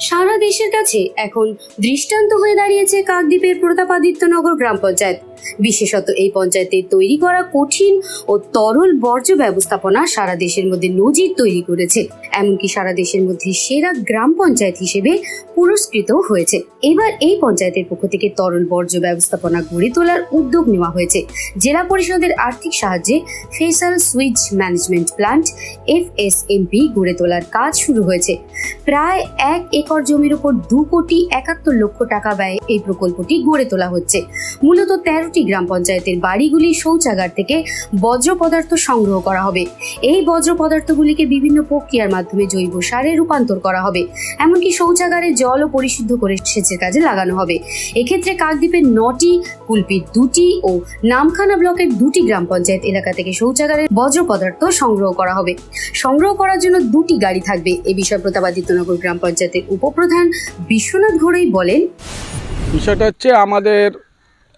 সারা দেশের কাছে এখন দৃষ্টান্ত হয়ে দাঁড়িয়েছে কাকদ্বীপের প্রতাপাদিত্যনগর গ্রাম পঞ্চায়েত। বিশেষত এই পঞ্চায়েতের তৈরি করা কঠিন ও তরল বর্জ্য ব্যবস্থাপনা সারা দেশের মধ্যে নজির তৈরি করেছে। এমনকি সারা দেশের মধ্যে সেরা গ্রাম পঞ্চায়েত হিসেবে পুরস্কৃত হয়েছে। এবার এই পঞ্চায়েতের পক্ষ থেকে তরল বর্জ্য ব্যবস্থাপনা গড়ে তোলার উদ্যোগ নেওয়া হয়েছে। জেলা পরিষদের আর্থিক সাহায্যে faecal switch management plant F plant FSMP গড়ে তোলার কাজ শুরু হয়েছে। প্রায় এক একর জমির উপর দু কোটি একাত্তর লক্ষ টাকা ব্যয়ে এই প্রকল্পটি গড়ে তোলা হচ্ছে। মূলত তেরোটি গ্রাম পঞ্চায়েতের বাড়িগুলি শৌচাগার থেকে বজ্র পদার্থ সংগ্রহ করা হবে। এই বজ্র পদার্থগুলিকে বিভিন্ন প্রক্রিয়ার মাধ্যমে জৈব সারে রূপান্তর করা হবে। এমনকি শৌচাগারে জলও পরিশুদ্ধ করে সেচের কাজে লাগানো হবে। এক্ষেত্রে কাকদ্বীপের নটি, কুলপির দুটি ও নামখানা ব্লকের দুটি গ্রাম পঞ্চায়েত এলাকা থেকে শৌচাগারের বজ্র পদার্থ সংগ্রহ করা হবে। সংগ্রহ করার জন্য দুটি গাড়ি থাকবে। এ বিষয়ে প্রতাপাদিত্যনগর গ্রাম পঞ্চায়েতের উপপ্রধান বিশ্বনাথ ঘোড়ই বলেন, বিষয়টা হচ্ছে আমাদের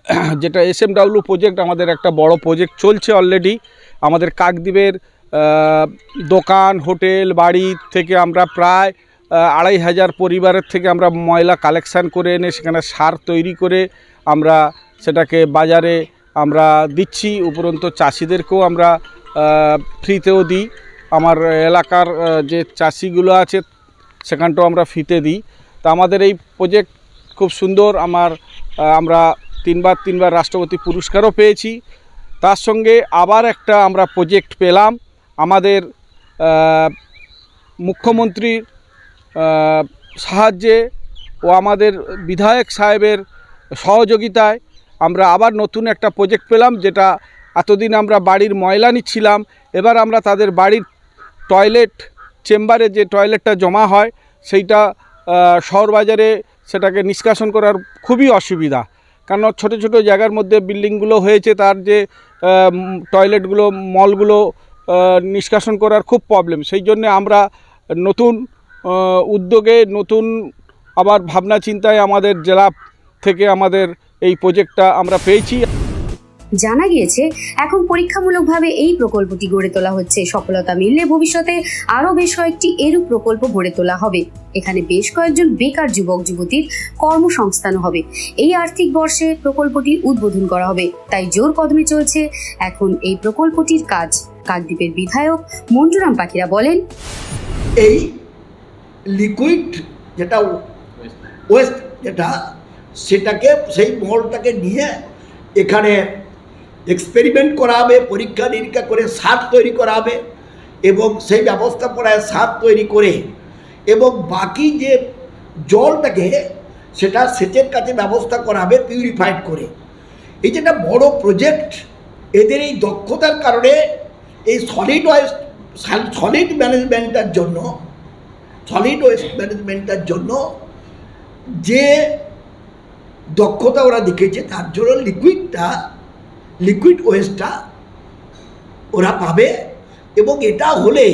যেটা এস এম ডাব্লিউ প্রজেক্ট আমাদের একটা বড় প্রজেক্ট চলছে অলরেডি আমাদের কাকদ্বীপের দোকান, হোটেল, বাড়ি থেকে আমরা প্রায় আড়াই হাজার পরিবারের থেকে আমরা ময়লা কালেকশান করে এনে সেখানে সার তৈরি করে আমরা সেটাকে বাজারে আমরা দিচ্ছি। উপরন্ত চাষিদেরকেও আমরা ফ্রিতেও দিই। আমার এলাকার যে চাষিগুলো আছে সেখানটাও আমরা ফিতে দিই। তা আমাদের এই প্রজেক্ট খুব সুন্দর। আমার আমরা তিনবার তিনবার রাষ্ট্রপতি পুরস্কারও পেয়েছি। তার সঙ্গে আবার একটা আমরা প্রজেক্ট পেলাম। আমাদের মুখ্যমন্ত্রীর সাহায্যে ও আমাদের বিধায়ক সাহেবের সহযোগিতায় আমরা আবার নতুন একটা প্রজেক্ট পেলাম, যেটা এতদিন আমরা বাড়ির ময়লা নিচ্ছিলাম। এবার আমরা তাদের বাড়ির টয়লেট চেম্বারে যে টয়লেটটা জমা হয়, সেইটা শহর বাজারে সেটাকে নিষ্কাশন করার খুবই অসুবিধা। কারণ ছোট ছোট জায়গার মধ্যে বিল্ডিংগুলো হয়েছে, তার যে টয়লেটগুলো, মলগুলো নিষ্কাশন করার খুব প্রবলেম সেই জন্য আমরা নতুন উদ্যোগে, নতুন আবার ভাবনা চিন্তায় আমাদের জেলা থেকে আমাদের এই প্রজেক্টটা আমরা পেয়েছি। জানা গিয়েছে, এখন পরীক্ষামূলকভাবে এই প্রকল্পটি গড়ে তোলা হচ্ছে। সফলতা মিললে ভবিষ্যতে আরও বেশ কয়েকটি এরূপ প্রকল্প গড়ে তোলা হবে। এখানে বেশ কয়েকজন বেকার যুবক, যুবতীর কর্মসংস্থান হবে। এই আর্থিক বর্ষে প্রকল্পটি উদ্বোধন করা হবে। তাই জোর কদমে চলছে এখন এই প্রকল্পটির কাজ। কাকদ্বীপের বিধায়ক মন্টুরাম পাখিরা বলেন, এই লিকুইড যেটা ওয়েস্ট যেটা, সেটাকে, সেই মলটাকে নিয়ে এখানে এক্সপেরিমেন্ট করা হবে পরীক্ষা নিরীক্ষা করে সার তৈরি করা হবে এবং সেই ব্যবস্থাপনায় সার তৈরি করে এবং বাকি যে জলটাকে সেটা সেচের কাছে ব্যবস্থা করা হবে পিউরিফাইড করে। এই যেটা বড় প্রজেক্ট এদের এই দক্ষতার কারণে এই সলিড ওয়েস্ট সলিড ম্যানেজমেন্টের জন্য সলিড ওয়েস্ট ম্যানেজমেন্টের জন্য যে দক্ষতা ওরা দেখেছে তার জন্য লিকুইডটা লিকুইড ওয়েস্টটা ওরা পাবে এবং এটা হলে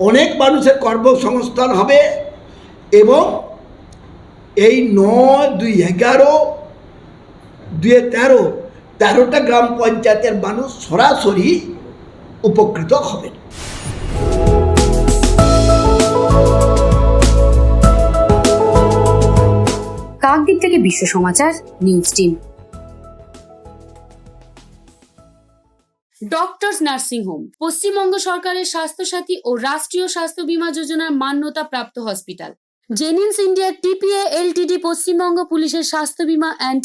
অনেক মানুষের কর্মসংস্থান হবে এবং এই নয় দুই এগারো দুই তেরো তেরোটা গ্রাম পঞ্চায়েতের মানুষ সরাসরি উপকৃত হবেন। কাকদ্বীপ থেকে Biswa Samachar, news team. Doctors nursing home Paschimbanga সরকারের স্বাস্থ্য সাথী ও রাষ্ট্রীয় স্বাস্থ্য বীমা যোজনার মান্যতা প্রাপ্ত hospital Genins India TPA LTD Paschimbanga পুলিশের স্বাস্থ্য বীমা অ্যান্ড